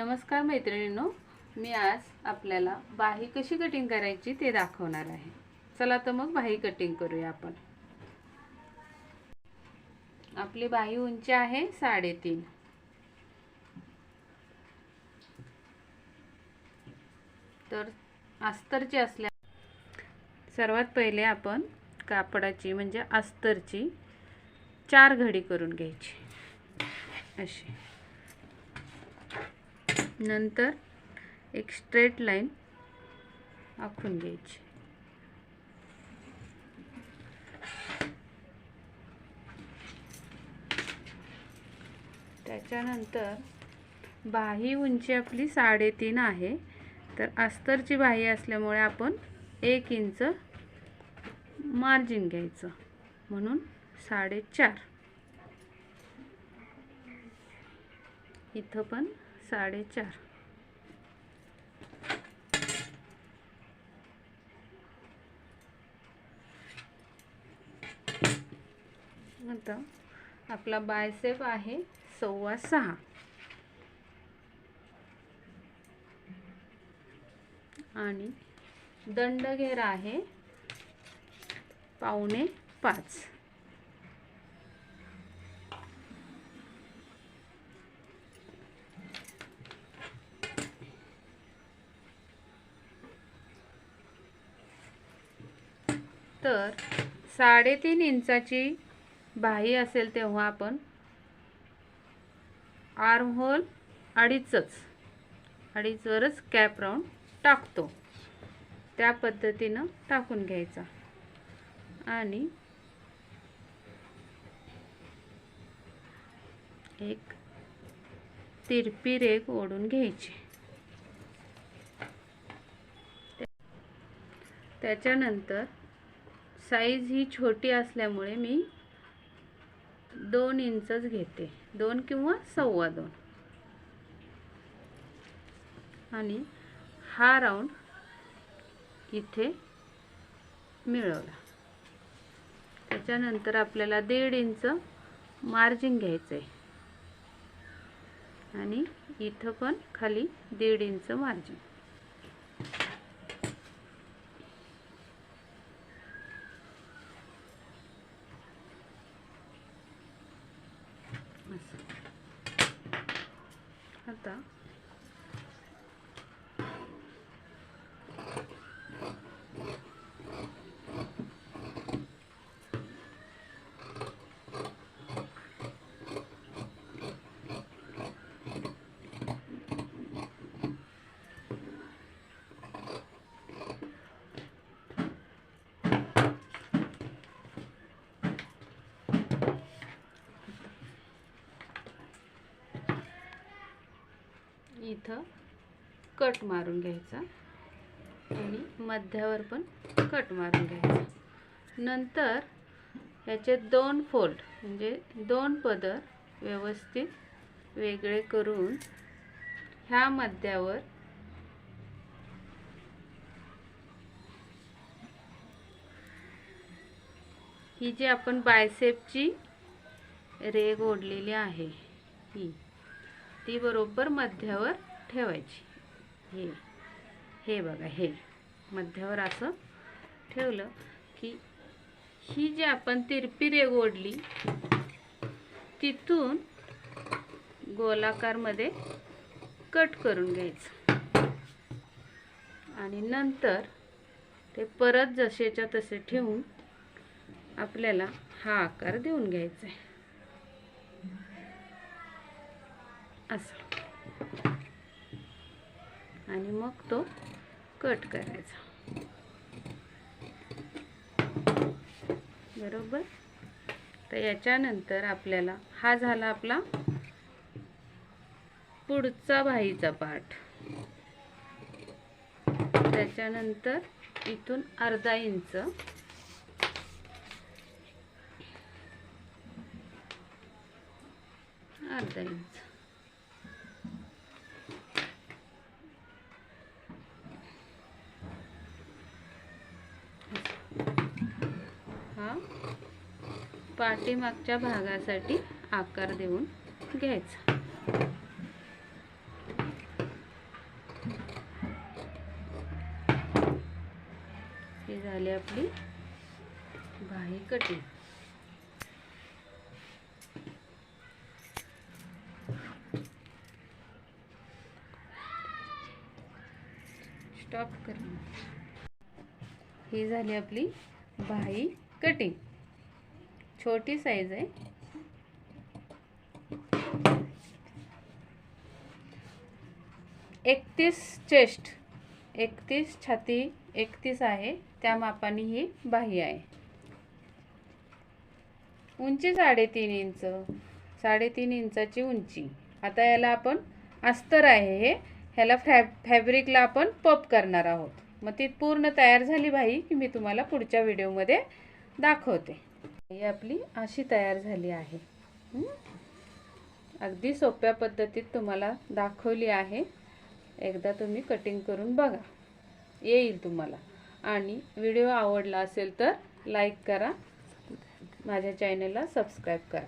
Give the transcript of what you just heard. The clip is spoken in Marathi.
नमस्कार मैत्रिणींनो मी आज आपल्याला बाही कशी कटिंग करायची ते दाखवणार आहे. चला तर मग बाही कटिंग करूया आपण. आपली बाही उंची आहे साडेतीन. तर अस्तरची असल्या सर्वात पहिले आपण कापडाची म्हणजे अस्तरची चार घडी करून घ्यायची. अशी. नंतर एक स्ट्रेट लाईन आखून घ्यायची. त्याच्यानंतर बाही उंची आपली साडेतीन आहे. तर अस्तरची बाही असल्यामुळे आपण एक इंच मार्जिन घ्यायचं. म्हणून साडेचार. इथं पण साडेचार. आता आपला बायसेप आहे सव्वा सहा. आणि दंडघेरा आहे पावणे पाच. तर साडेतीन इंचाची बाही असेल तेव्हा आपण आर्महोल अडीचच अडीचवरच कॅप राऊंड टाकतो. त्या पद्धतीनं टाकून घ्यायचा. आणि एक तिरपी रेग ओढून घ्यायची. त्याच्यानंतर साईज ही छोटी असल्यामुळे मी दोन इंचच घेते. दोन किंवा सव्वा दोन. आणि हा राऊंड इथे मिळवला. त्याच्यानंतर आपल्याला दीड इंच मार्जिन घ्यायचं आहे आणि इथं पण खाली दीड इंच मार्जिन आता इथं कट मारून घ्यायचा आणि मध्यावर पण कट मारून घ्यायचा. नंतर ह्याचे दोन फोल्ड म्हणजे दोन पदर व्यवस्थित वेगळे करून ह्या मध्यावर ही जी आपण बायसेपची रेग ओढलेली आहे ही ती बरोबर मध्यावर ठेवायची. हे हे बघा हे. मध्यावर असं ठेवलं की ही जी आपण तिरपी रेग ओढली तिथून गोलाकारमध्ये कट करून घ्यायचं. आणि नंतर ते परत जसेच्या तसे ठेवून आपल्याला हा आकार देऊन घ्यायचा आहे. असं. आणि मग तो कट करायचा. बरोबर? तर याच्यानंतर आपल्याला हा झाला आपला पुढचा भाईचा पाठ. त्याच्यानंतर इथून अर्धा इंच. अर्धा इंच. हा पाठीमागच्या भागासाठी आकार देऊन घ्यायचा. हे झाली आपली बाही कटिंग. स्टॉप कर ही झाली आपली बाई कटिंग. छोटी साईज आहे. एकतीस चेस्ट एकतीस छाती एकतीस आहे. त्या मापाने ही बाही आहे. उंची साडेतीन इंच. साडेतीन इंचाची उंची. आता याला आपण अस्तर आहे हे. ह्याला फॅब फॅब्रिकला आपण पप करणार आहोत. मग ती पूर्ण तयार झाली बाई की मी तुम्हाला पुढच्या व्हिडिओमध्ये दाखवते. ही आपली अशी तयार झाली आहे. अगदी सोप्या पद्धतीत तुम्हाला दाखवली आहे. एकदा तुम्ही कटिंग करून बघा. येईल तुम्हाला. आणि व्हिडिओ आवडला असेल तर लाईक करा. माझ्या चॅनलला सबस्क्राईब करा.